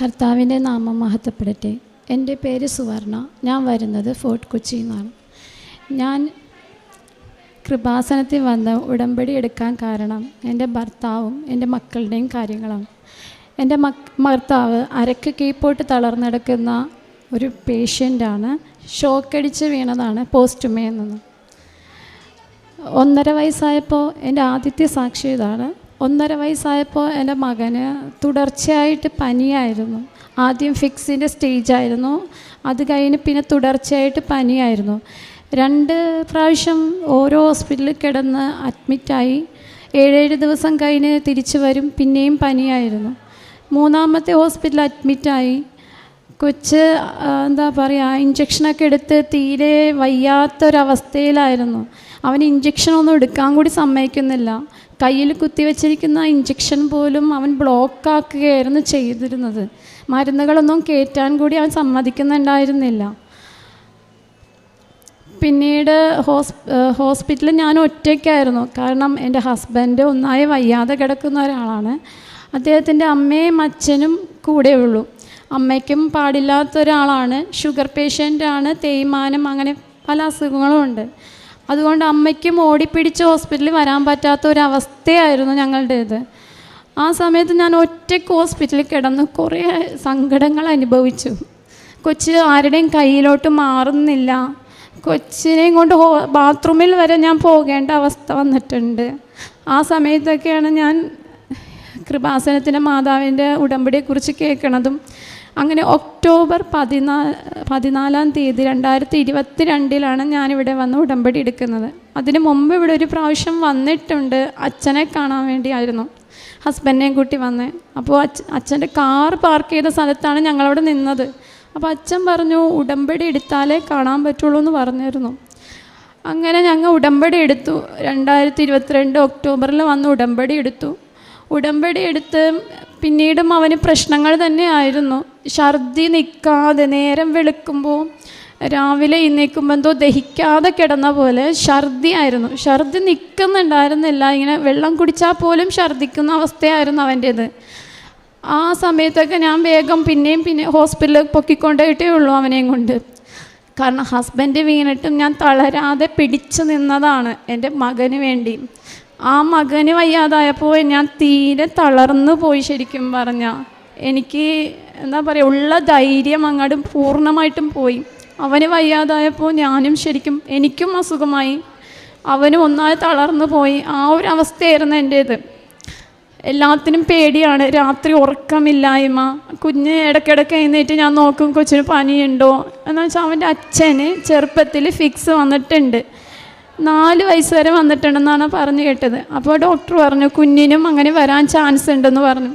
കർത്താവിന്റെ നാമം മഹത്വപ്പെടട്ടെ. എന്റെ പേര് സുവർണ. ഞാൻ വരുന്നത് ഫോർട്ട് കൊച്ചിയിൽ നിന്നാണ് ഞാൻ കൃപാസനത്തിൽ വന്ന് ഉടമ്പടി എടുക്കാൻ കാരണം എന്റെ ഭർത്താവും എന്റെ മക്കളുടെയും കാര്യങ്ങളാണ്. എന്റെ മക് ഭർത്താവ് അരക്ക് കീപ്പോട്ട് തളർന്നെടുക്കുന്ന ഒരു പേഷ്യന്റാണ്. ഷോക്കടിച്ച് വീണതാണ് പോസ്റ്റുമേ നിന്ന് ഒന്നര വയസ്സായപ്പോൾ എന്റെ ആദ്യത്തെ സാക്ഷി ഇതാണ്. ഒന്നര വയസ്സായപ്പോൾ എന്റെ മകന് തുടർച്ചയായിട്ട് പനിയായിരുന്നു. ആദ്യം ഫിക്സിന്റെ സ്റ്റേജായിരുന്നു. അത് കഴിഞ്ഞ് പിന്നെ തുടർച്ചയായിട്ട് പനിയായിരുന്നു. രണ്ട് പ്രാവശ്യം ഓരോ ഹോസ്പിറ്റലിൽ കിടന്ന് അഡ്മിറ്റായി. ഏഴേഴ് ദിവസം കഴിഞ്ഞ് തിരിച്ചു വരും. പിന്നെയും പനിയായിരുന്നു. മൂന്നാമത്തെ ഹോസ്പിറ്റലിൽ അഡ്മിറ്റായി. കൊച്ച് എന്താ പറയുക ഇഞ്ചക്ഷനൊക്കെ എടുത്ത് തീരെ വയ്യാത്തൊരവസ്ഥയിലായിരുന്നു. അവൻ ഇഞ്ചക്ഷനൊന്നും എടുക്കാൻ കൂടി സമ്മതിക്കുന്നില്ല. കയ്യിൽ കുത്തിവെച്ചിരിക്കുന്ന ഇഞ്ചക്ഷൻ പോലും അവൻ ബ്ലോക്കാക്കുകയായിരുന്നു ചെയ്തിരുന്നത്. മരുന്നുകളൊന്നും കയറ്റാൻ കൂടി അവൻ സമ്മതിക്കുന്നുണ്ടായിരുന്നില്ല. പിന്നീട് ഹോസ് ഹോസ്പിറ്റലിൽ ഞാൻ ഒറ്റയ്ക്കായിരുന്നു. കാരണം എന്റെ ഹസ്ബൻഡ് ഒന്നായി വയ്യാതെ കിടക്കുന്ന ഒരാളാണ്. അദ്ദേഹത്തിന്റെ അമ്മയും അച്ഛനും കൂടെ ഉള്ളു അമ്മയ്ക്കും പാടില്ലാത്ത ഒരാളാണ്. ഷുഗർ പേഷ്യന്റാണ് തേയ്മാനം അങ്ങനെ പല അസുഖങ്ങളും ഉണ്ട്. അതുകൊണ്ട് അമ്മയ്ക്കും ഓടിപ്പിടിച്ച് ഹോസ്പിറ്റലിൽ വരാൻ പറ്റാത്ത ഒരു ഒരവസ്ഥയായിരുന്നു ഞങ്ങളുടേത്. ആ സമയത്ത് ഞാൻ ഒറ്റയ്ക്ക് ഹോസ്പിറ്റലിൽ കിടന്ന് കുറേ സങ്കടങ്ങൾ അനുഭവിച്ചു. കൊച്ച് ആരുടെയും കയ്യിലോട്ട് മാറുന്നില്ല. കൊച്ചിനെയും കൊണ്ട് ഹോ ബാത്റൂമിൽ വരെ ഞാൻ പോകേണ്ട അവസ്ഥ വന്നിട്ടുണ്ട്. ആ സമയത്തൊക്കെയാണ് ഞാൻ കൃപാസനത്തിന്റെ മാതാവിന്റെ ഉടമ്പടിയെക്കുറിച്ച് കേൾക്കണതും അങ്ങനെ ഒക്ടോബർ പതിനാ പതിനാലാം തീയതി രണ്ടായിരത്തി ഇരുപത്തി രണ്ടിലാണ് ഞാനിവിടെ വന്ന് ഉടമ്പടി എടുക്കുന്നത്. അതിന് മുമ്പ് ഇവിടെ ഒരു പ്രാവശ്യം വന്നിട്ടുണ്ട്. അച്ഛനെ കാണാൻ വേണ്ടിയായിരുന്നു. ഹസ്ബൻഡിനെയും കൂട്ടി വന്നേ. അപ്പോൾ അച്ഛ അച്ഛന്റെ കാർ പാർക്ക് ചെയ്ത സ്ഥലത്താണ് ഞങ്ങളവിടെ നിന്നത്. അപ്പോൾ അച്ഛൻ പറഞ്ഞു ഉടമ്പടി എടുത്താലേ കാണാൻ പറ്റുള്ളൂ എന്ന് പറഞ്ഞിരുന്നു. അങ്ങനെ ഞങ്ങൾ ഉടമ്പടി എടുത്തു. രണ്ടായിരത്തി ഇരുപത്തിരണ്ട് ഒക്ടോബറിൽ വന്ന് ഉടമ്പടി എടുത്തു. ഉടമ്പടി എടുത്ത് പിന്നീടും അവന് പ്രശ്നങ്ങൾ തന്നെയായിരുന്നു ഛർദി നിൽക്കാതെ നേരം വെളുക്കുമ്പോൾ രാവിലെ എഴുന്നേൽക്കുമ്പോൾ എന്തോ ദഹിക്കാതെ കിടന്ന പോലെ ഛർദി ആയിരുന്നു. ഛർദി നിൽക്കുന്നുണ്ടായിരുന്നില്ല ഇങ്ങനെ വെള്ളം കുടിച്ചാൽ പോലും ഛർദിക്കുന്ന അവസ്ഥയായിരുന്നു അവന്റേത് ആ സമയത്തൊക്കെ ഞാൻ വേഗം പിന്നെയും പിന്നെ ഹോസ്പിറ്റലിൽ പൊക്കിക്കൊണ്ടേയിട്ടേ ഉള്ളൂ അവനെയും കൊണ്ട്. കാരണം ഹസ്ബൻഡ് വീണിട്ടും ഞാൻ തളരാതെ പിടിച്ചു നിന്നതാണ് എന്റെ മകന് വേണ്ടി. ആ മകന് വയ്യാതായപ്പോൾ ഞാൻ തീരെ തളർന്നു പോയി ശരിക്കും പറഞ്ഞാൽ എനിക്ക് എന്താ പറയുക ഉള്ള ധൈര്യം അങ്ങോട്ട് പൂർണമായിട്ടും പോയി. അവന് വയ്യാതായപ്പോൾ ഞാനും ശരിക്കും എനിക്കും അസുഖമായി. അവനും ഒന്നായി തളർന്നു പോയി. ആ ഒരു അവസ്ഥയായിരുന്നു എന്റേത്. എല്ലാത്തിനും പേടിയാണ്. രാത്രി ഉറക്കമില്ലായ്മ. കുഞ്ഞ് ഇടയ്ക്കിടയ്ക്ക് എഴുന്നേറ്റ് ഞാൻ നോക്കും കൊച്ചിന് പനിയുണ്ടോ? എന്ന് വെച്ചാൽ അവന്റെ അച്ഛന് ചെറുപ്പത്തിൽ ഫിക്സ് വന്നിട്ടുണ്ട്. നാല് വയസ്സ് വരെ വന്നിട്ടുണ്ടെന്നാണ് പറഞ്ഞു കേട്ടത്. അപ്പോൾ ഡോക്ടർ പറഞ്ഞു കുഞ്ഞിനും അങ്ങനെ വരാൻ ചാൻസ് ഉണ്ടെന്ന് പറഞ്ഞു.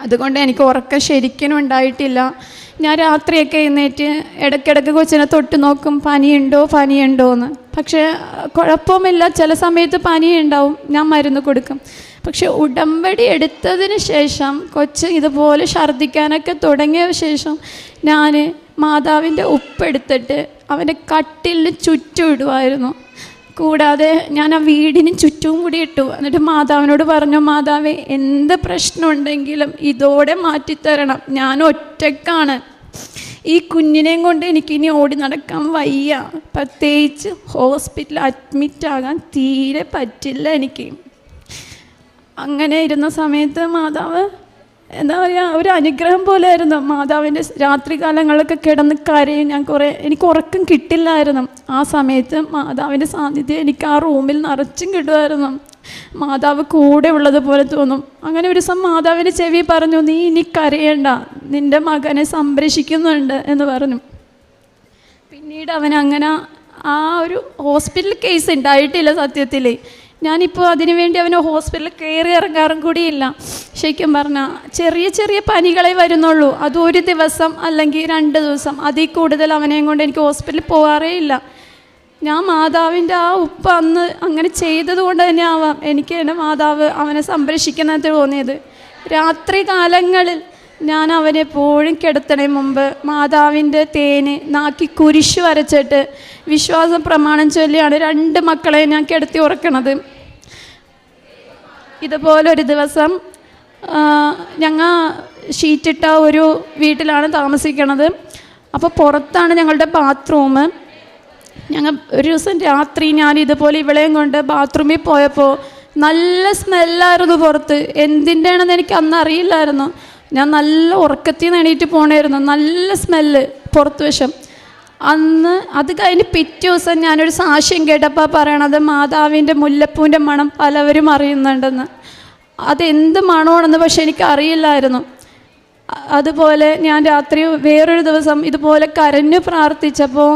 അതുകൊണ്ട് എനിക്ക് ഉറക്കം ശരിക്കും ഉണ്ടായിട്ടില്ല. ഞാൻ രാത്രിയൊക്കെ എഴുന്നേറ്റ് ഇടയ്ക്കിടയ്ക്ക് കൊച്ചിനെ തൊട്ട് നോക്കും പനിയുണ്ടോ? പനിയുണ്ടോ? എന്ന്. പക്ഷേ കുഴപ്പമില്ല. ചില സമയത്ത് പനി ഉണ്ടാവും ഞാൻ മരുന്ന് കൊടുക്കും. പക്ഷെ ഉടമ്പടി എടുത്തതിന് ശേഷം കൊച്ച് ഇതുപോലെ ഛർദ്ദിക്കാനൊക്കെ തുടങ്ങിയ ശേഷം ഞാൻ മാതാവിന്റെ ഉപ്പെടുത്തിട്ട് അവന്റെ കട്ടിലിന് ചുറ്റും ഇടുമായിരുന്നു കൂടാതെ ഞാൻ ആ വീടിന് ചുറ്റും കൂടി ഇട്ടു. എന്നിട്ട് മാതാവിനോട് പറഞ്ഞു മാതാവേ എന്ത് പ്രശ്നമുണ്ടെങ്കിലും ഇതോടെ മാറ്റിത്തരണം. ഞാൻ ഒറ്റക്കാണ്. ഈ കുഞ്ഞിനെയും കൊണ്ട് എനിക്കിനി ഓടി നടക്കാൻ വയ്യ. പ്രത്യേകിച്ച് ഹോസ്പിറ്റലിൽ അഡ്മിറ്റ് ആകാൻ തീരെ പറ്റില്ല എനിക്ക്. അങ്ങനെ ഇരുന്ന സമയത്ത് മാതാവ് എന്താ പറയുക ഒരു അനുഗ്രഹം പോലെയായിരുന്നു. മാതാവിന്റെ രാത്രി കാലങ്ങളിലൊക്കെ കിടന്ന് കരയും. ഞാൻ കുറേ എനിക്ക് ഉറക്കം കിട്ടില്ലായിരുന്നു. ആ സമയത്ത് മാതാവിന്റെ സാന്നിധ്യം എനിക്ക് ആ റൂമിൽ നിറച്ചും കിട്ടുമായിരുന്നു. മാതാവ് കൂടെ ഉള്ളതുപോലെ തോന്നും. അങ്ങനെ ഒരു ദിവസം മാതാവിന്റെ ചെവി പറഞ്ഞു നീ ഇനി കരയേണ്ട. നിന്റെ മകനെ സംരക്ഷിക്കുന്നുണ്ട് എന്ന് പറഞ്ഞു. പിന്നീട് അവൻ അങ്ങനെ ആ ഒരു ഹോസ്പിറ്റൽ കേസ് ഉണ്ടായിട്ടില്ല സത്യത്തിൽ. ഞാനിപ്പോൾ അതിനുവേണ്ടി അവന് ഹോസ്പിറ്റലിൽ കയറി ഇറങ്ങാറും കൂടിയില്ല. ശരിക്കും പറഞ്ഞാൽ ചെറിയ ചെറിയ പനികളെ വരുന്നുള്ളൂ. അത് ഒരു ദിവസം അല്ലെങ്കിൽ രണ്ട് ദിവസം. അതിൽ കൂടുതൽ അവനെയും കൊണ്ട് എനിക്ക് ഹോസ്പിറ്റലിൽ പോകാറേ ഇല്ല. ഞാൻ മാതാവിന്റെ ആ ഉപ്പ് അന്ന് അങ്ങനെ ചെയ്തത് കൊണ്ട് തന്നെ ആവാം. എനിക്ക് എന്റെ മാതാവ് അവനെ സംരക്ഷിക്കുന്നത് തോന്നിയത്. രാത്രി കാലങ്ങളിൽ ഞാൻ അവനെ എപ്പോഴും കിടത്തണേ മുമ്പ് മാതാവിന്റെ തേന് നാക്കി കുരിശു വരച്ചിട്ട് വിശ്വാസം പ്രമാണം ചൊല്ലിയാണ് രണ്ട് മക്കളെ ഞാൻ കിടത്തി ഉറക്കണത്. ഇതുപോലൊരു ദിവസം ഞങ്ങൾ ഷീറ്റിട്ട ഒരു വീട്ടിലാണ് താമസിക്കണത്. അപ്പോൾ പുറത്താണ് ഞങ്ങളുടെ ബാത്റൂം. ഞങ്ങൾ ഒരു ദിവസം രാത്രി ഞാൻ ഇതുപോലെ ഇവളെയും കൊണ്ട് ബാത്റൂമിൽ പോയപ്പോൾ നല്ല സ്മെല്ലായിരുന്നു പുറത്ത്. എന്തിന്റെയാണെന്ന് എനിക്ക് അന്ന് അറിയില്ലായിരുന്നു. ഞാൻ നല്ല ഉറക്കത്തിൽ നിന്ന് എണീറ്റ് പോണായിരുന്നു. നല്ല സ്മെല്ല് പുറത്ത് വശം അന്ന് അത് കഴിഞ്ഞ് പിറ്റേ ദിവസം ഞാനൊരു സാക്ഷ്യം കേട്ടപ്പോൾ പറയണത് മാതാവിന്റെ മുല്ലപ്പൂവിന്റെ മണം പലവരും അറിയുന്നുണ്ടെന്ന്. അതെന്ത് മണമാണെന്ന് പക്ഷെ എനിക്ക് അറിയില്ലായിരുന്നു അതുപോലെ ഞാൻ രാത്രി വേറൊരു ദിവസം ഇതുപോലെ കരഞ്ഞു പ്രാർത്ഥിച്ചപ്പോൾ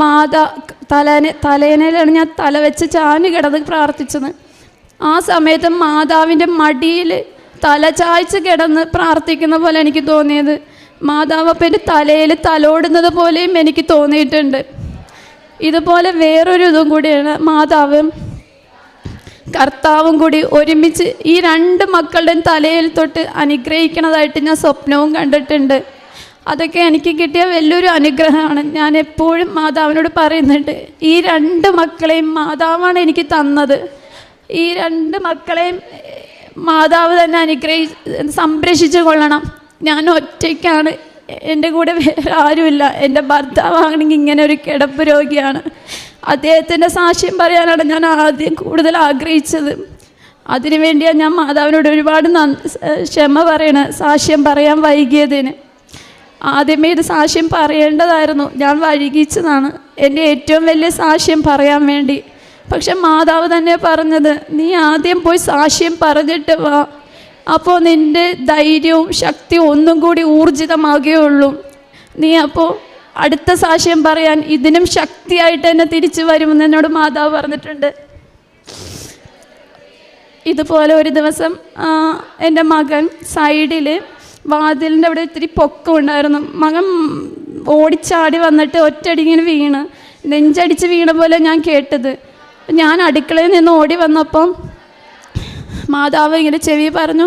മാതാ തലേനെ തലേനയിലാണ് ഞാൻ തല വെച്ച് ചാഞ്ഞ് കിടന്ന് പ്രാർത്ഥിച്ചത്. ആ സമയത്ത് മാതാവിന്റെ മടിയിൽ തല ചായ്ച്ച് കിടന്ന് പ്രാർത്ഥിക്കുന്ന പോലെ എനിക്ക് തോന്നിയത്. മാതാവ് അപ്പം എന്റെ തലയിൽ തലോടുന്നത് പോലെയും എനിക്ക് തോന്നിയിട്ടുണ്ട്. ഇതുപോലെ വേറൊരു ഇതും കൂടിയാണ് മാതാവും കർത്താവും കൂടി ഒരുമിച്ച് ഈ രണ്ട് മക്കളുടെയും തലയിൽ തൊട്ട് അനുഗ്രഹിക്കണതായിട്ട് ഞാൻ സ്വപ്നവും കണ്ടിട്ടുണ്ട്. അതൊക്കെ എനിക്ക് കിട്ടിയ വലിയൊരു അനുഗ്രഹമാണ്. ഞാൻ എപ്പോഴും മാതാവിനോട് പറയുന്നുണ്ട് ഈ രണ്ട് മക്കളെയും മാതാവാണ് എനിക്ക് തന്നത്. ഈ രണ്ട് മക്കളെയും മാതാവ് തന്നെ അനുഗ്രഹി സംരക്ഷിച്ചു കൊള്ളണം. ഞാൻ ഒറ്റയ്ക്കാണ്. എന്റെ കൂടെ വേറെ ആരുമില്ല. എന്റെ ഭർത്താവാണെങ്കിൽ ഇങ്ങനെ ഒരു കിടപ്പ് രോഗിയാണ്. അദ്ദേഹത്തിന്റെ സാക്ഷ്യം പറയാനാണ് ഞാൻ ആദ്യം കൂടുതൽ ആഗ്രഹിച്ചത്. അതിനുവേണ്ടിയാണ് ഞാൻ മാതാവിനോട് ഒരുപാട് ക്ഷമ പറയണ സാക്ഷ്യം പറയാൻ വൈകിയതിന്. ആദ്യമേ ഇത് സാക്ഷ്യം പറയേണ്ടതായിരുന്നു. ഞാൻ വൈകിച്ചതാണ്. എന്റെ ഏറ്റവും വലിയ സാക്ഷ്യം പറയാൻ വേണ്ടി. പക്ഷെ മാതാവ് തന്നെ പറഞ്ഞത് നീ ആദ്യം പോയി സാക്ഷ്യം പറഞ്ഞിട്ട് വാ. അപ്പോൾ നിന്റെ ധൈര്യവും ശക്തിയും ഒന്നും കൂടി ഊർജിതമാകുകയുള്ളൂ. നീ അപ്പോൾ അടുത്ത സാക്ഷ്യം പറയാൻ ഇതിനും ശക്തിയായിട്ട് തന്നെ തിരിച്ചു വരുമെന്ന് എന്നോട് മാതാവ് പറഞ്ഞിട്ടുണ്ട്. ഇതുപോലെ ഒരു ദിവസം എന്റെ മകൻ സൈഡിൽ വാതിലിന്റെ അവിടെ ഇത്തിരി പൊക്കം ഉണ്ടായിരുന്നു. മകൻ ഓടിച്ചാടി വന്നിട്ട് ഒറ്റടിങ്ങനെ വീണ്. നെഞ്ചടിച്ച് വീണ പോലെ ഞാൻ കേട്ടത്. ഞാൻ അടുക്കളയിൽ നിന്ന് ഓടി വന്നപ്പം മാതാവ് ഇങ്ങനെ ചെവി പറഞ്ഞു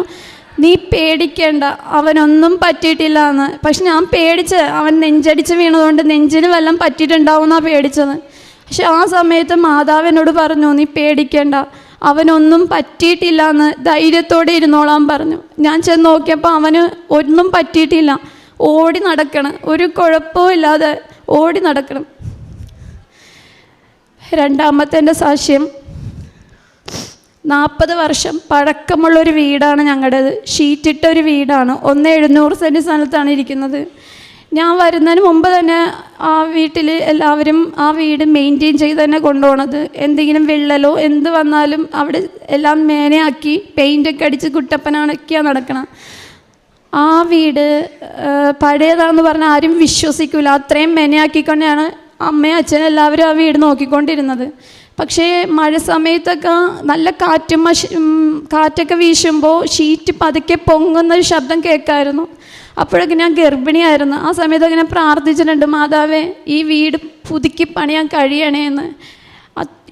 നീ പേടിക്കേണ്ട അവനൊന്നും പറ്റിയിട്ടില്ല എന്ന് പക്ഷെ ഞാൻ പേടിച്ച് അവൻ നെഞ്ചടിച്ച് വീണതുകൊണ്ട് നെഞ്ചിന് വല്ലതും പറ്റിയിട്ടുണ്ടാവും എന്നാണ് പേടിച്ചത്. പക്ഷെ ആ സമയത്ത് മാതാവ് എന്നോട് പറഞ്ഞു നീ പേടിക്കേണ്ട അവനൊന്നും പറ്റിയിട്ടില്ല എന്ന് ധൈര്യത്തോടെ ഇരുന്നോളാൻ പറഞ്ഞു. ഞാൻ ചെന്ന് നോക്കിയപ്പോൾ അവന് ഒന്നും പറ്റിയിട്ടില്ല. ഓടി നടക്കണം ഒരു കുഴപ്പവും ഇല്ലാതെ ഓടി നടക്കണം. രണ്ടാമത്തെ എന്റെ സാക്ഷ്യം നാൽപ്പത് വർഷം പഴക്കമുള്ളൊരു വീടാണ് ഞങ്ങളുടേത്. ഷീറ്റിട്ട ഒരു വീടാണ്. ഒന്ന് എഴുന്നൂറ് സെന്റ് സ്ഥലത്താണ് ഇരിക്കുന്നത്. ഞാൻ വരുന്നതിന് മുമ്പ് തന്നെ ആ വീട്ടിൽ എല്ലാവരും ആ വീട് മെയിന്റെയിൻ ചെയ്ത് തന്നെ കൊണ്ടുപോകണത് എന്തെങ്കിലും വിള്ളലോ എന്ത് വന്നാലും അവിടെ എല്ലാം മേനയാക്കി പെയിന്റൊക്കെ അടിച്ച് കുട്ടപ്പനാണൊക്കെയാണ് നടക്കണം. ആ വീട് പഴയതാണെന്ന് പറഞ്ഞാൽ ആരും വിശ്വസിക്കില്ല അത്രയും മെനയാക്കിക്കൊണ്ടാണ് അമ്മയും അച്ഛനും എല്ലാവരും ആ വീട് നോക്കിക്കൊണ്ടിരുന്നത്. പക്ഷേ മഴ സമയത്തൊക്കെ നല്ല കാറ്റും കാറ്റൊക്കെ വീശുമ്പോൾ ഷീറ്റ് പതുക്കെ പൊങ്ങുന്ന ഒരു ശബ്ദം കേൾക്കായിരുന്നു. അപ്പോഴൊക്കെ ഞാൻ ഗർഭിണിയായിരുന്നു. ആ സമയത്തൊക്കെ ഞാൻ പ്രാർത്ഥിച്ചിട്ടുണ്ട് മാതാവേ ഈ വീട് പുതുക്കി പണിയാൻ കഴിയണേ എന്ന്.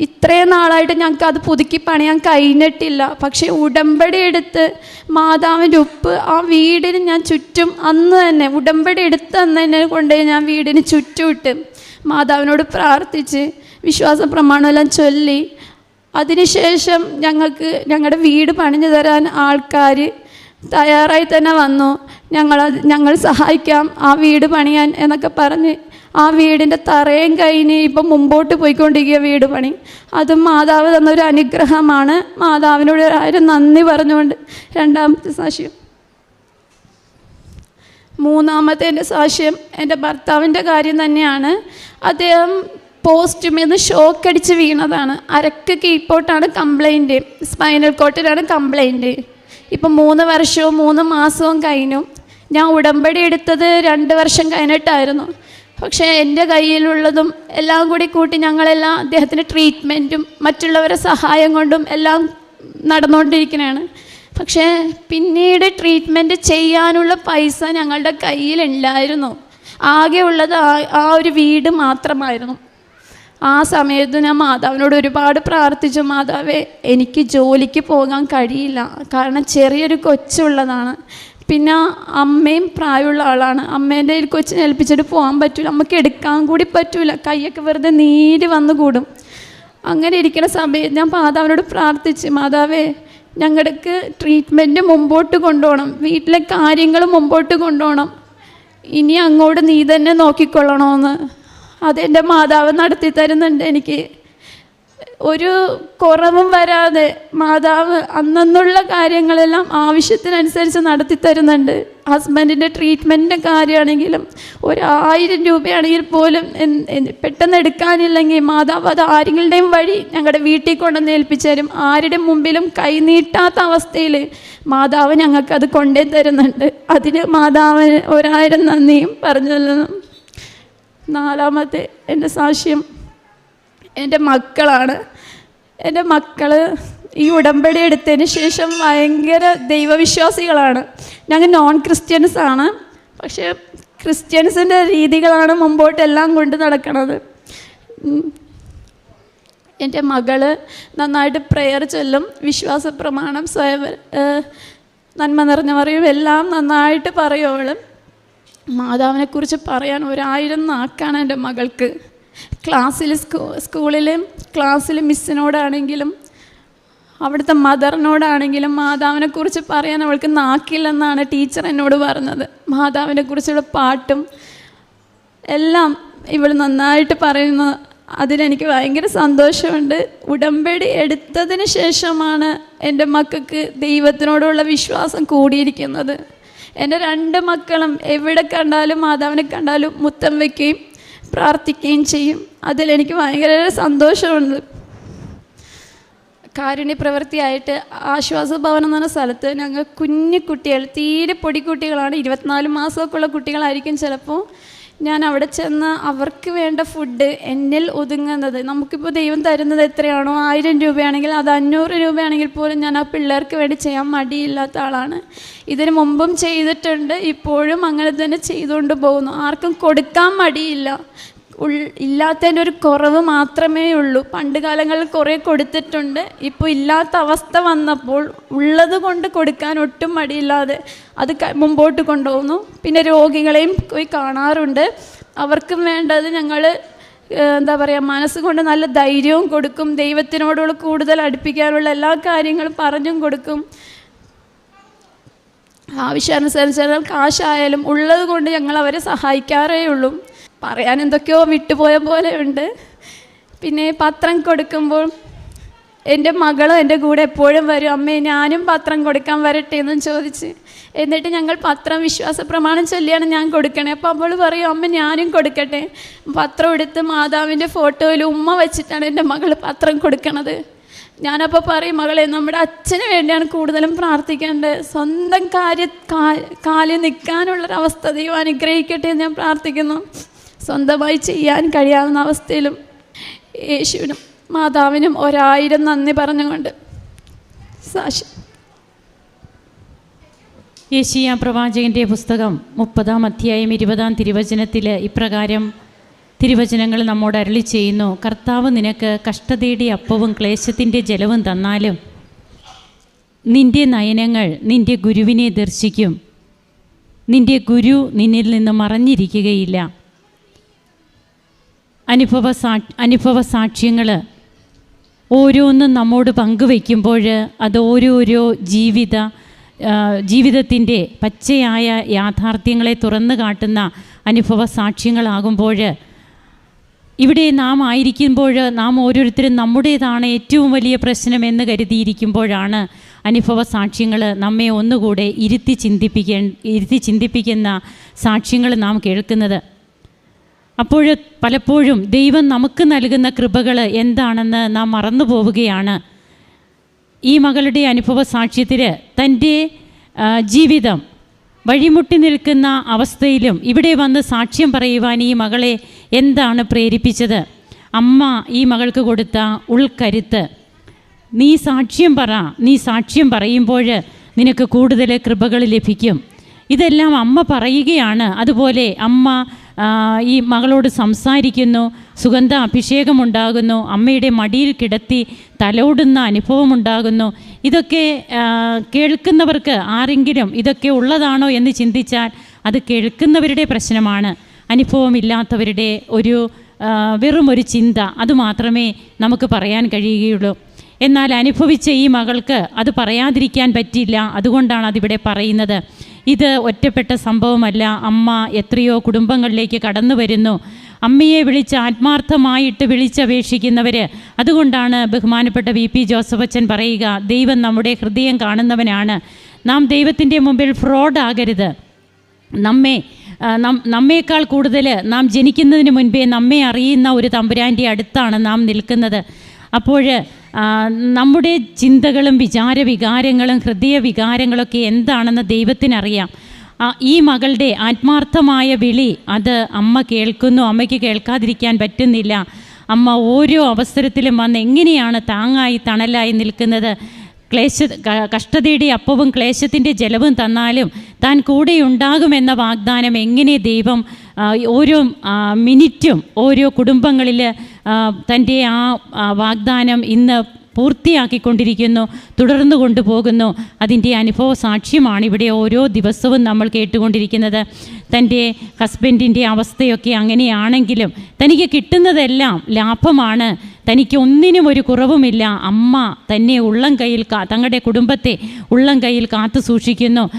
ഇത്രയും നാളായിട്ട് ഞങ്ങൾക്ക് അത് പുതുക്കി പണിയാൻ കഴിഞ്ഞിട്ടില്ല. പക്ഷേ ഉടമ്പടി എടുത്ത് മാതാവിന്റെ ഉപ്പ് ആ വീടിന് ഞാൻ ചുറ്റും അന്ന് തന്നെ ഉടമ്പടി എടുത്ത് അന്ന് തന്നെ കൊണ്ടുപോയി ഞാൻ വീടിന് ചുറ്റും ഇട്ട് മാതാവിനോട് പ്രാർത്ഥിച്ച് വിശ്വാസ പ്രമാണമെല്ലാം ചൊല്ലി. അതിനുശേഷം ഞങ്ങൾക്ക് ഞങ്ങളുടെ വീട് പണിഞ്ഞു തരാൻ ആൾക്കാർ തയ്യാറായി തന്നെ വന്നു. ഞങ്ങൾ ഞങ്ങൾ സഹായിക്കാം ആ വീട് പണിയാൻ എന്നൊക്കെ പറഞ്ഞ് ആ വീടിന്റെ തറയും കഴിഞ്ഞ് ഇപ്പം മുമ്പോട്ട് പോയിക്കൊണ്ടിരിക്കുക വീട് പണി. അതും മാതാവ് തന്നൊരു അനുഗ്രഹമാണ്. മാതാവിനോട് ആരും നന്ദി പറഞ്ഞുകൊണ്ട് രണ്ടാമത്തെ സാക്ഷ്യം. മൂന്നാമത്തെ എന്റെ സാക്ഷ്യം എന്റെ ഭർത്താവിന്റെ കാര്യം തന്നെയാണ്. അദ്ദേഹം പോസ്റ്റുമിൽ നിന്ന് ഷോക്ക് അടിച്ച് വീണതാണ്. അരക്ക് കീപ്പോട്ടാണ് കംപ്ലൈന്റ് സ്പൈനൽ കോട്ടിലാണ് കംപ്ലൈന്റ് ഇപ്പം മൂന്ന് വർഷവും മൂന്ന് മാസവും കഴിഞ്ഞു. ഞാൻ ഉടമ്പടി എടുത്തത് രണ്ട് വർഷം കഴിഞ്ഞിട്ടായിരുന്നു. പക്ഷേ എന്റെ കയ്യിലുള്ളതും എല്ലാം കൂടി കൂട്ടി ഞങ്ങളെല്ലാം അദ്ദേഹത്തിന്റെ ട്രീറ്റ്മെന്റും മറ്റുള്ളവരെ സഹായം കൊണ്ടും എല്ലാം നടന്നുകൊണ്ടിരിക്കുന്നതാണ് പക്ഷേ പിന്നീട് ട്രീറ്റ്മെന്റ് ചെയ്യാനുള്ള പൈസ ഞങ്ങളുടെ കയ്യിലുണ്ടായിരുന്നു. ആകെ ഉള്ളത് ആ ഒരു വീട് മാത്രമായിരുന്നു. ആ സമയത്ത് ഞാൻ മാതാവിനോട് ഒരുപാട് പ്രാർത്ഥിച്ചു മാതാവേ എനിക്ക് ജോലിക്ക് പോകാൻ കഴിയില്ല. കാരണം ചെറിയൊരു കൊച്ചുള്ളതാണ്. പിന്നെ അമ്മയും പ്രായമുള്ള ആളാണ്. അമ്മേന്റെ കയ്യിൽ കൊച്ചിനെ ഏൽപ്പിച്ചിട്ട് പോകാൻ പറ്റില്ല നമുക്ക് എടുക്കാൻ കൂടി പറ്റില്ല കൈയൊക്കെ വെറുതെ നീര് വന്നു കൂടും. അങ്ങനെ ഇരിക്കുന്ന സമയത്ത് ഞാൻ മാതാവിനോട് പ്രാർത്ഥിച്ച് മാതാവേ ഞങ്ങൾക്ക് ട്രീറ്റ്മെന്റ് മുമ്പോട്ട് കൊണ്ടുപോകണം. വീട്ടിലെ കാര്യങ്ങൾ മുമ്പോട്ട് കൊണ്ടുപോകണം. ഇനി അങ്ങോട്ട് നീ തന്നെ നോക്കിക്കൊള്ളണമെന്ന് അതെന്റെ മാതാവ് നടത്തി തരുന്നുണ്ട്. എനിക്ക് ഒരു കുറവും വരാതെ മാതാവ് അന്നുള്ള കാര്യങ്ങളെല്ലാം ആവശ്യത്തിനനുസരിച്ച് നടത്തി തരുന്നുണ്ട്. ഹസ്ബൻഡിന്റെ ട്രീറ്റ്മെന്റിന്റെ കാര്യമാണെങ്കിലും ഒരായിരം രൂപയാണെങ്കിൽ പോലും പെട്ടെന്ന് എടുക്കാനില്ലെങ്കിൽ മാതാവ് അത് ആരെങ്കിലുടെയും വഴി ഞങ്ങളുടെ വീട്ടിൽ കൊണ്ടുവന്ന് ഏൽപ്പിച്ചു തരും. ആരുടെ മുമ്പിലും കൈനീട്ടാത്ത അവസ്ഥയിൽ മാതാവ് ഞങ്ങൾക്ക് അത് കൊണ്ടേ തരുന്നുണ്ട് അതിന് മാതാവിന് ഒരായിരം നന്ദിയും പറഞ്ഞു നാലാമത്തെ എന്റെ സാക്ഷ്യം എന്റെ മക്കളാണ്. എന്റെ മക്കൾ ഈ ഉടമ്പടി എടുത്തതിന് ശേഷം ഭയങ്കര ദൈവവിശ്വാസികളാണ്. ഞങ്ങൾ നോൺ ക്രിസ്ത്യൻസ് ആണ്. പക്ഷേ ക്രിസ്ത്യൻസിന്റെ രീതികളാണ് മുമ്പോട്ടെല്ലാം കൊണ്ട് നടക്കുന്നത്. എന്റെ മകൾ നന്നായിട്ട് പ്രെയർ ചൊല്ലും വിശ്വാസ പ്രമാണം സ്വയം നന്മ നിറഞ്ഞ പറയും എല്ലാം നന്നായിട്ട് പറയും മാതാവിനെക്കുറിച്ച് പറയാൻ ഒരായിരം നാക്കാണ് എന്റെ മകൾക്ക്. ക്ലാസ്സിൽ സ്കൂ സ്കൂളിൽ ക്ലാസ്സിൽ മിസ്സിനോടാണെങ്കിലും അവിടുത്തെ മദറിനോടാണെങ്കിലും മാതാവിനെക്കുറിച്ച് പറയാൻ അവൾക്ക് നാക്കില്ലെന്നാണ് ടീച്ചർ എന്നോട് പറഞ്ഞത്. മാതാവിനെക്കുറിച്ചുള്ള പാട്ടും എല്ലാം ഇവൾ നന്നായിട്ട് പറയുന്ന. അതിലെനിക്ക് ഭയങ്കര സന്തോഷമുണ്ട്. ഉടമ്പടി എടുത്തതിന് ശേഷമാണ് എന്റെ മക്കൾക്ക് ദൈവത്തിനോടുള്ള വിശ്വാസം കൂടിയിരിക്കുന്നത്. എന്റെ രണ്ട് മക്കളും എവിടെ കണ്ടാലും മാതാവിനെ കണ്ടാലും മുത്തം വയ്ക്കുകയും പ്രാർത്ഥിക്കുകയും ചെയ്യും. അതിലെനിക്ക് ഭയങ്കര സന്തോഷമുണ്ട്. കാരുണ്യ പ്രവൃത്തിയായിട്ട് ആശ്വാസ ഭവനം എന്ന് പറഞ്ഞ സ്ഥലത്ത് ഞങ്ങൾ കുഞ്ഞു കുട്ടികൾ തീരെ പൊടിക്കുട്ടികളാണ് ഇരുപത്തിനാല് മാസമൊക്കെ ഉള്ള കുട്ടികളായിരിക്കും ചിലപ്പോൾ. ഞാൻ അവിടെ ചെന്ന് അവർക്ക് വേണ്ട ഫുഡ് എന്നിൽ ഒതുങ്ങുന്നത്. നമുക്കിപ്പോൾ ദൈവം തരുന്നത് എത്രയാണോ ആയിരം രൂപയാണെങ്കിൽ അത് അഞ്ഞൂറ് രൂപയാണെങ്കിൽ പോലും ഞാൻ ആ പിള്ളേർക്ക് വേണ്ടി ചെയ്യാൻ മടിയില്ലാത്ത ആളാണ്. ഇതിന് മുമ്പും ചെയ്തിട്ടുണ്ട് ഇപ്പോഴും അങ്ങനെ തന്നെ ചെയ്തുകൊണ്ട് പോകുന്നു. ആർക്കും കൊടുക്കാൻ മടിയില്ല. ഇല്ലാത്തതിന്റെ ഒരു കുറവ് മാത്രമേ ഉള്ളൂ. പണ്ട് കാലങ്ങളിൽ കുറേ കൊടുത്തിട്ടുണ്ട്. ഇപ്പോൾ ഇല്ലാത്ത അവസ്ഥ വന്നപ്പോൾ ഉള്ളത് കൊണ്ട് കൊടുക്കാൻ ഒട്ടും മടിയില്ലാതെ അത് മുമ്പോട്ട് കൊണ്ടുപോകുന്നു. പിന്നെ രോഗികളെയും പോയി കാണാറുണ്ട്. അവർക്കും വേണ്ടത് ഞങ്ങൾ എന്താ പറയുക മനസ്സുകൊണ്ട് നല്ല ധൈര്യവും കൊടുക്കും. ദൈവത്തിനോടുള്ള കൂടുതൽ അടുപ്പിക്കാനുള്ള എല്ലാ കാര്യങ്ങളും പറഞ്ഞും കൊടുക്കും. ആവശ്യാനുസരിച്ച് കാശായാലും ഉള്ളത് കൊണ്ട് ഞങ്ങൾ അവരെ സഹായിക്കാറേ ഉള്ളൂ. പറയാൻ എന്തൊക്കെയോ വിട്ടുപോയ പോലെ ഉണ്ട്. പിന്നെ പത്രം കൊടുക്കുമ്പോൾ എന്റെ മകളും എന്റെ കൂടെ എപ്പോഴും വരും. അമ്മേ ഞാനും പത്രം കൊടുക്കാൻ വരട്ടെ എന്നും ചോദിച്ച്. എന്നിട്ട് ഞങ്ങൾ പത്രം വിശ്വാസ പ്രമാണം ചൊല്ലിയാണ് ഞാൻ കൊടുക്കണേ. അപ്പോൾ അവൾ പറയും അമ്മ ഞാനും കൊടുക്കട്ടെ. പത്രം എടുത്ത് മാതാവിന്റെ ഫോട്ടോയിൽ ഉമ്മ വെച്ചിട്ടാണ് എന്റെ മകൾ പത്രം കൊടുക്കണത്. ഞാനപ്പോൾ പറയും മകളെ നമ്മുടെ അച്ഛന് വേണ്ടിയാണ് കൂടുതലും പ്രാർത്ഥിക്കേണ്ടത്. സ്വന്തം കാര്യ കാലിൽ നിൽക്കാനുള്ളൊരവസ്ഥ ദൈവം അനുഗ്രഹിക്കട്ടെ എന്ന് ഞാൻ പ്രാർത്ഥിക്കുന്നു. സ്വന്തമായി ചെയ്യാൻ കഴിയാവുന്ന അവസ്ഥയിലും യേശുവിനും മാതാവിനും ഒരായിരം നന്ദി പറഞ്ഞുകൊണ്ട് സാക്ഷി യേശിയ പ്രവാചകന്റെ പുസ്തകം മുപ്പതാം അധ്യായം ഇരുപതാം തിരുവചനത്തിൽ ഇപ്രകാരം തിരുവചനങ്ങൾ നമ്മോട് അരളി ചെയ്യുന്നു. കർത്താവ് നിനക്ക് കഷ്ടതയുടെ അപ്പവും ക്ലേശത്തിന്റെ ജലവും തന്നാലും നിന്റെ നയനങ്ങൾ നിന്റെ ഗുരുവിനെ ദർശിക്കും. നിന്റെ ഗുരു നിന്നിൽ നിന്ന് മറഞ്ഞിരിക്കുകയില്ല. അനുഭവ സാ അനുഭവ സാക്ഷ്യങ്ങൾ ഓരോന്നും നമ്മോട് പങ്കുവയ്ക്കുമ്പോൾ അത് ഓരോരോ ജീവിത ജീവിതത്തിന്റെ പച്ചയായ യാഥാർത്ഥ്യങ്ങളെ തുറന്നു കാട്ടുന്ന അനുഭവ സാക്ഷ്യങ്ങളാകുമ്പോൾ ഇവിടെ നാം ആയിരിക്കുമ്പോൾ നാം ഓരോരുത്തരും നമ്മുടേതാണ് ഏറ്റവും വലിയ പ്രശ്നം എന്ന് കരുതിയിരിക്കുമ്പോഴാണ് അനുഭവ സാക്ഷ്യങ്ങൾ നമ്മെ ഒന്നുകൂടെ ഇരുത്തി ചിന്തിപ്പിക്കേ ഇരുത്തി ചിന്തിപ്പിക്കുന്ന സാക്ഷ്യങ്ങൾ നാം കേൾക്കുന്നത്. അപ്പോൾ പലപ്പോഴും ദൈവം നമുക്ക് നൽകുന്ന കൃപകൾ എന്താണെന്ന് നാം മറന്നു പോവുകയാണ്. ഈ മകളുടെ അനുഭവ സാക്ഷ്യത്തിൽ തന്റെ ജീവിതം വഴിമുട്ടി നിൽക്കുന്ന അവസ്ഥയിലും ഇവിടെ വന്ന് സാക്ഷ്യം പറയുവാൻ ഈ മകളെ എന്താണ് പ്രേരിപ്പിച്ചത്? അമ്മ ഈ മകൾക്ക് കൊടുത്ത ഉൾക്കരുത്ത്. നീ സാക്ഷ്യം പറ നീ സാക്ഷ്യം പറയുമ്പോൾ നിനക്ക് കൂടുതൽ കൃപകൾ ലഭിക്കും. ഇതെല്ലാം അമ്മ പറയുകയാണ്. അതുപോലെ അമ്മ ഈ മകളോട് സംസാരിക്കുന്നു സുഗന്ധ അഭിഷേകമുണ്ടാകുന്നു അമ്മയുടെ മടിയിൽ കിടത്തി തലോടുന്ന അനുഭവമുണ്ടാകുന്നു. ഇതൊക്കെ കേൾക്കുന്നവർക്ക് ആരെങ്കിലും ഇതൊക്കെ ഉള്ളതാണോ എന്ന് ചിന്തിച്ചാൽ അത് കേൾക്കുന്നവരുടെ പ്രശ്നമാണ്. അനുഭവമില്ലാത്തവരുടെ ഒരു വെറുമൊരു ചിന്ത അത് മാത്രമേ നമുക്ക് പറയാൻ കഴിയുകയുള്ളൂ. എന്നാൽ അനുഭവിച്ച ഈ മകൾക്ക് അത് പറയാതിരിക്കാൻ പറ്റില്ല അതുകൊണ്ടാണ് അതിവിടെ പറയുന്നത്. ഇത് ഒറ്റപ്പെട്ട സംഭവമല്ല. അമ്മ എത്രയോ കുടുംബങ്ങളിലേക്ക് കടന്നു വരുന്നു. അമ്മയെ വിളിച്ച് ആത്മാർത്ഥമായിട്ട് വിളിച്ചപേക്ഷിക്കുന്നവർ അതുകൊണ്ടാണ് ബഹുമാനപ്പെട്ട വി പി ജോസഫ് അച്ഛൻ പറയുക ദൈവം നമ്മുടെ ഹൃദയം കാണുന്നവനാണ്. നാം ദൈവത്തിന്റെ മുമ്പിൽ ഫ്രോഡാകരുത് നമ്മെ നമ്മേക്കാൾ കൂടുതൽ നാം ജനിക്കുന്നതിന് മുൻപേ നമ്മെ അറിയുന്ന ഒരു തമ്പുരാന്റെ അടുത്താണ് നാം നിൽക്കുന്നത്. അപ്പോൾ നമ്മുടെ ചിന്തകളും വിചാര വികാരങ്ങളും ഹൃദയ വികാരങ്ങളൊക്കെ എന്താണെന്ന് ദൈവത്തിനറിയാം. ഈ മകളുടെ ആത്മാർത്ഥമായ വിളി അത് അമ്മ കേൾക്കുന്നു അമ്മയ്ക്ക് കേൾക്കാതിരിക്കാൻ പറ്റുന്നില്ല. അമ്മ ഓരോ അവസരത്തിലും വന്ന് എങ്ങനെയാണ് താങ്ങായി തണലായി നിൽക്കുന്നത്? ക്ലേശ കഷ്ടതയുടെ അപ്പവും ക്ലേശത്തിന്റെ ജലവും തന്നാലും താൻ കൂടെ ഉണ്ടാകുമെന്ന വാഗ്ദാനം എങ്ങനെ ദൈവം ഓരോ മിനിറ്റും ഓരോ കുടുംബങ്ങളിൽ തന്റെ ആ വാഗ്ദാനം ഇന്ന് പൂർത്തിയാക്കിക്കൊണ്ടിരിക്കുന്നു തുടർന്നു കൊണ്ടുപോകുന്നു. അതിന്റെ അനുഭവ സാക്ഷ്യമാണ് ഇവിടെ ഓരോ ദിവസവും നമ്മൾ കേട്ടുകൊണ്ടിരിക്കുന്നത്. തന്റെ ഹസ്ബൻഡിന്റെ അവസ്ഥയൊക്കെ അങ്ങനെയാണെങ്കിലും തനിക്ക് കിട്ടുന്നതെല്ലാം ലാഭമാണ്. തനിക്ക് ഒന്നിനും ഒരു കുറവുമില്ല. അമ്മ തന്നെ ഉള്ളം കയ്യിൽ തങ്ങളുടെ കുടുംബത്തെ ഉള്ളം കയ്യിൽ കാത്തു സൂക്ഷിക്കുന്നു.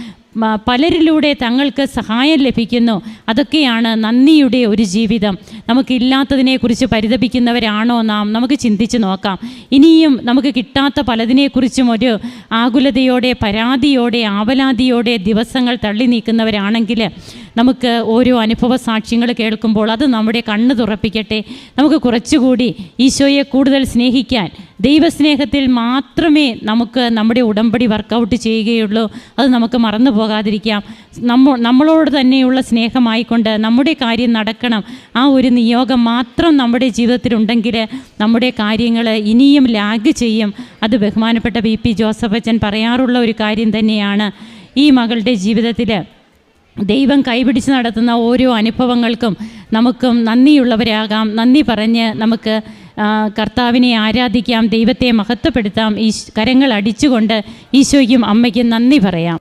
പലരിലൂടെ തങ്ങൾക്ക് സഹായം ലഭിക്കുന്നു. അതൊക്കെയാണ് നന്ദിയുടെ ഒരു ജീവിതം. നമുക്കില്ലാത്തതിനെക്കുറിച്ച് പരിതപിക്കുന്നവരാണോ നാം? നമുക്ക് ചിന്തിച്ച് നോക്കാം. ഇനിയും നമുക്ക് കിട്ടാത്ത പലതിനെക്കുറിച്ചും ഒരു ആകുലതയോടെ പരാതിയോടെ ആവലാതിയോടെ ദിവസങ്ങൾ തള്ളി നീക്കുന്നവരാണെങ്കിൽ നമുക്ക് ഓരോ അനുഭവ സാക്ഷ്യങ്ങൾ കേൾക്കുമ്പോൾ അത് നമ്മുടെ കണ്ണ് തുറപ്പിക്കട്ടെ. നമുക്ക് കുറച്ചുകൂടി ഈശോയെ കൂടുതൽ സ്നേഹിക്കാൻ ദൈവസ്നേഹത്തിൽ മാത്രമേ നമുക്ക് നമ്മുടെ ഉടമ്പടി വർക്കൗട്ട് ചെയ്യുകയുള്ളൂ. അത് നമുക്ക് മറന്നു പോകാതിരിക്കാം. നമ്മ നമ്മളോട് തന്നെയുള്ള സ്നേഹമായിക്കൊണ്ട് നമ്മുടെ കാര്യം നടക്കണം. ആ ഒരു നിയോഗം മാത്രം നമ്മുടെ ജീവിതത്തിൽ ജീവിതത്തിലുണ്ടെങ്കിൽ നമ്മുടെ കാര്യങ്ങൾ ഇനിയും ലാഗ് ചെയ്യും. അത് ബഹുമാനപ്പെട്ട വി പി ജോസഫ് അച്ഛൻ പറയാറുള്ള ഒരു കാര്യം തന്നെയാണ്. ഈ മകളുടെ ജീവിതത്തിൽ ദൈവം കൈപിടിച്ച് നടത്തുന്ന ഓരോ അനുഭവങ്ങൾക്കും നമുക്കും നന്ദിയുള്ളവരാകാം. നന്ദി പറഞ്ഞ് നമുക്ക് കർത്താവിനെ ആരാധിക്കാം ദൈവത്തെ മഹത്വപ്പെടുത്താം ഈ കരങ്ങൾ അടിച്ചുകൊണ്ട് ഈശോയ്ക്കും അമ്മയ്ക്കും നന്ദി പറയാം.